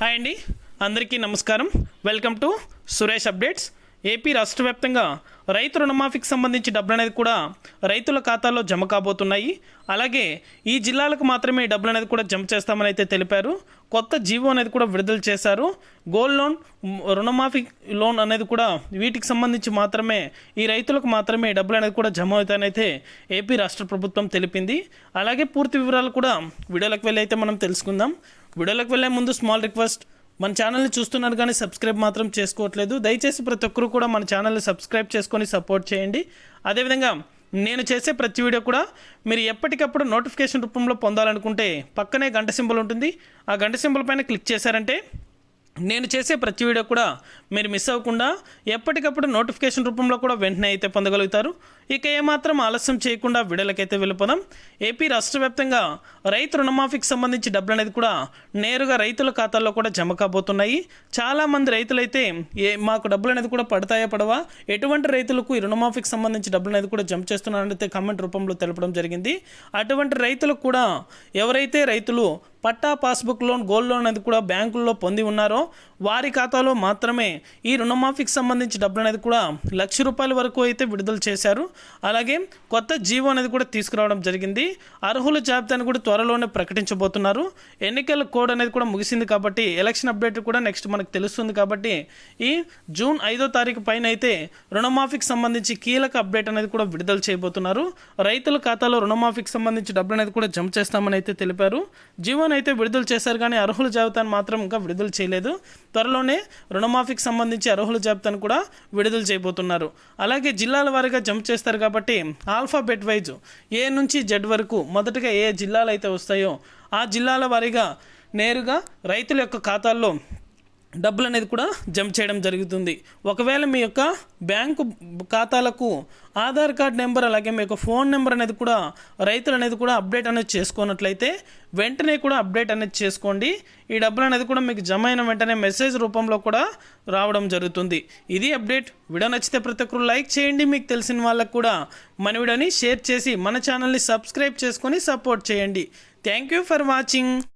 Hi అండి. అందరికీ నమస్కారం. Welcome to Suresh updates. AP రాష్ట్ర వ్యాప్తంగా రైతు రుణమాఫీకి సంబంధించి డబ్బులు అనేది కూడా రైతుల ఖాతాల్లో జమ కాబోతున్నాయి. అలాగే ఈ జిల్లాలకు మాత్రమే డబ్బులు అనేది కూడా జమ చేస్తామని అయితే తెలిపారు. కొత్త జీవో అనేది కూడా విడుదల చేశారు. గోల్డ్ లోన్ రుణమాఫీ లోన్ అనేది కూడా వీటికి సంబంధించి మాత్రమే ఈ రైతులకు మాత్రమే డబ్బులు అనేది కూడా జమ అవుతాయని అయితే ఏపీ రాష్ట్ర ప్రభుత్వం తెలిపింది. అలాగే పూర్తి వివరాలు కూడా వీడియోలకు వెళ్ళి అయితే మనం తెలుసుకుందాం. వీడియోలకు వెళ్ళే ముందు స్మాల్ రిక్వెస్ట్ మన ఛానల్ని చూస్తున్నారు కానీ సబ్స్క్రైబ్ మాత్రం చేసుకోవట్లేదు. దయచేసి ప్రతి ఒక్కరు కూడా మన ఛానల్ని సబ్స్క్రైబ్ చేసుకొని సపోర్ట్ చేయండి. అదేవిధంగా నేను చేసే ప్రతి వీడియో కూడా మీరు ఎప్పటికప్పుడు నోటిఫికేషన్ రూపంలో పొందాలనుకుంటే పక్కనే గంట సింబల్ ఉంటుంది. ఆ గంట సింబల్ పైన క్లిక్ చేశారంటే నేను చేసే ప్రతి వీడియో కూడా మీరు మిస్ అవ్వకుండా ఎప్పటికప్పుడు నోటిఫికేషన్ రూపంలో కూడా వెంటనే అయితే పొందగలుగుతారు. ఇక ఏమాత్రం ఆలస్యం చేయకుండా వీడియోలకైతే వెళ్ళిపోదాం. ఏపీ రాష్ట్ర వ్యాప్తంగా రైతు రుణమాఫీకి సంబంధించి డబ్బులు అనేది కూడా నేరుగా రైతుల ఖాతాల్లో కూడా జమ కాబోతున్నాయి. చాలామంది రైతులైతే ఏ మాకు డబ్బులు అనేది కూడా పడతాయా పడవా? ఎటువంటి రైతులకు ఈ రుణమాఫీకి సంబంధించి డబ్బులు అనేది కూడా జమ చేస్తున్నారంటే కామెంట్ రూపంలో తెలపడం జరిగింది. అటువంటి రైతులకు కూడా ఎవరైతే రైతులు పట్టా పాస్బుక్ లోన్ గోల్డ్ లోన్ అనేది కూడా బ్యాంకుల్లో పొంది ఉన్నారో వారి ఖాతాలో మాత్రమే ఈ రుణమాఫీకి సంబంధించి డబ్బులు అనేది కూడా లక్ష రూపాయల వరకు అయితే విడుదల చేశారు. అలాగే కొత్త జీవో అనేది కూడా తీసుకురావడం జరిగింది. అర్హుల జాబితాను కూడా త్వరలోనే ప్రకటించబోతున్నారు. ఎన్నికల కోడ్ అనేది కూడా ముగిసింది కాబట్టి ఎలక్షన్ అప్డేట్ కూడా నెక్స్ట్ మనకు తెలుస్తుంది కాబట్టి ఈ జూన్ ఐదో తారీఖు పైన అయితే రుణమాఫీకి సంబంధించి కీలక అప్డేట్ అనేది కూడా విడుదల చేయబోతున్నారు. రైతుల ఖాతాలో రుణమాఫీకి సంబంధించి డబ్బులు అనేది కూడా జమ చేస్తామని అయితే తెలిపారు. జీవోని అయితే విడుదల చేశారు కానీ అర్హుల జాబితాను మాత్రం ఇంకా విడుదల చేయలేదు. త్వరలోనే రుణమాఫీకి సంబంధించి అర్హుల జాబితాను కూడా విడుదల చేయబోతున్నారు. అలాగే జిల్లాల వారీగా జమ చేస్తారు కాబట్టి ఆల్ఫాబెట్ వైజ్ ఏ నుంచి జెడ్ వరకు మొదటగా ఏ జిల్లాలు అయితే వస్తాయో ఆ జిల్లాల వారీగా నేరుగా రైతుల యొక్క ఖాతాల్లో డబ్బులు అనేది కూడా జమ చేయడం జరుగుతుంది. ఒకవేళ మీ యొక్క బ్యాంకు ఖాతాలకు ఆధార్ కార్డ్ నెంబర్ అలాగే మీ యొక్క ఫోన్ నెంబర్ అనేది కూడా రైతులు అనేది కూడా అప్డేట్ అనేది చేసుకున్నట్లయితే వెంటనే కూడా అప్డేట్ అనేది చేసుకోండి. ఈ డబ్బులు అనేది కూడా మీకు జమ అయిన వెంటనే మెసేజ్ రూపంలో కూడా రావడం జరుగుతుంది. ఇది అప్డేట్. వీడియో నచ్చితే ప్రతి ఒక్కరు లైక్ చేయండి. మీకు తెలిసిన వాళ్ళకు కూడా మన వీడియోని షేర్ చేసి మన ఛానల్ని సబ్స్క్రైబ్ చేసుకొని సపోర్ట్ చేయండి. Thank you for watching.